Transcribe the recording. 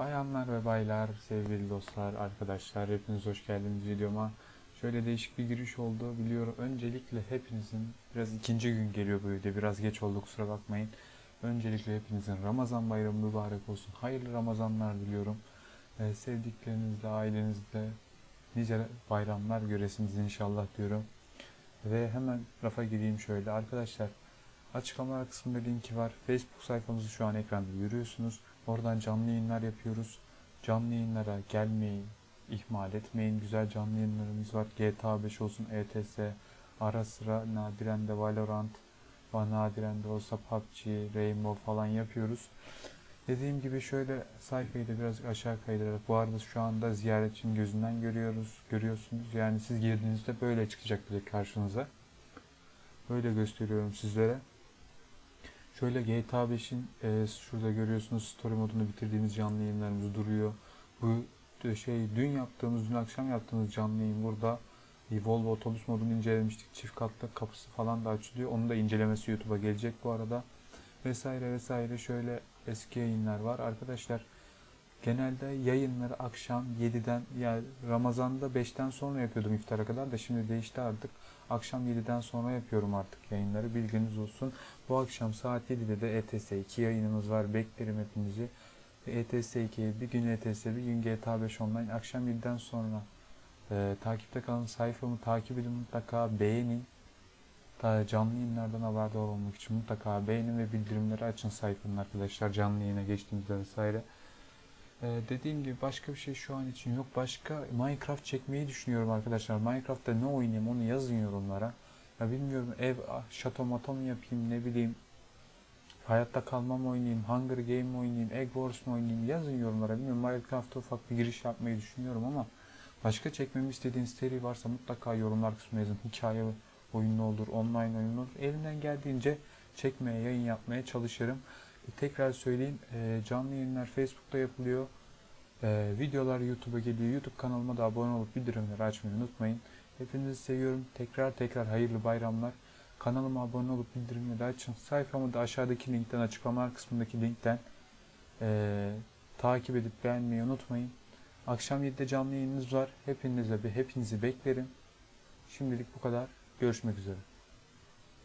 Bayanlar ve baylar, sevgili dostlar, arkadaşlar hepiniz hoş geldiniz videoma. Şöyle değişik bir giriş oldu biliyorum. Öncelikle hepinizin biraz ikinci gün geliyor bu video. Biraz geç oldu kusura bakmayın. Öncelikle hepinizin Ramazan bayramı mübarek olsun. Hayırlı Ramazanlar diliyorum. Ee, sevdiklerinizle, ailenizle nice bayramlar göresiniz inşallah diyorum. Ve hemen rafa gireyim şöyle. Arkadaşlar açıklamalar kısmında linki var. Facebook sayfamızı şu an ekranda görüyorsunuz. Oradan canlı yayınlar yapıyoruz. Canlı yayınlara gelmeyin, ihmal etmeyin. Güzel canlı yayınlarımız var. GTA 5 olsun, ETS, ara sıra nadiren de Valorant, nadiren de olsa PUBG, Rainbow falan yapıyoruz. Dediğim gibi şöyle sayfayı da biraz aşağı kaydırarak bu arada şu anda ziyaretçinin gözünden görüyoruz, görüyorsunuz. Yani siz girdiğinizde böyle çıkacak direkt karşınıza. Böyle gösteriyorum sizlere. Şöyle GTA 5'in e, şurada görüyorsunuz story modunu bitirdiğimiz canlı yayınlarımız duruyor. Bu e, şey dün yaptığımız, dün akşam yaptığımız canlı yayın burada Volvo otobüs modunu incelemiştik. Çift katlı kapısı falan da açılıyor. Onun da incelemesi YouTube'a gelecek bu arada. Vesaire vesaire şöyle eski yayınlar var. Arkadaşlar genelde yayınları akşam 7'den yani Ramazan'da 5'ten sonra yapıyordum iftara kadar da şimdi değişti artık. Akşam 7'den sonra yapıyorum artık yayınları. Bilginiz olsun. Bu akşam saat 7'de de ETS 2 yayınımız var. Beklerim hepinizi. ETS 2, bir gün ETS, bir gün GTA 5 online. Akşam 7'den sonra e, takipte kalın. Sayfamı takip edin mutlaka. Beğenin. Daha canlı yayınlardan haberdar olmak için mutlaka beğenin ve bildirimleri açın sayfanın arkadaşlar. Canlı yayına geçtiğimizde vesaire. Ee, dediğim gibi başka bir şey şu an için yok. Başka Minecraft çekmeyi düşünüyorum arkadaşlar. Minecraft'ta ne oynayayım onu yazın yorumlara. Ya bilmiyorum ev, ah, şato mato mu yapayım ne bileyim. Hayatta kalma mı oynayayım, Hunger Game oynayayım, Egg Wars mu oynayayım yazın yorumlara. Bilmiyorum Minecraft'a ufak bir giriş yapmayı düşünüyorum ama başka çekmemi istediğiniz seri varsa mutlaka yorumlar kısmına yazın. Hikaye oyunu olur, online oyun olur. Elimden geldiğince çekmeye, yayın yapmaya çalışırım. Tekrar söyleyeyim, e, canlı yayınlar Facebook'ta yapılıyor. E, videolar YouTube'a geliyor. YouTube kanalıma da abone olup bildirimleri açmayı unutmayın. Hepinizi seviyorum. Tekrar tekrar hayırlı bayramlar. Kanalıma abone olup bildirimleri açın. Sayfamı da aşağıdaki linkten, açıklamalar kısmındaki linkten e, takip edip beğenmeyi unutmayın. Akşam 7'de canlı yayınınız var. Hepinize bir hepinizi beklerim. Şimdilik bu kadar. Görüşmek üzere.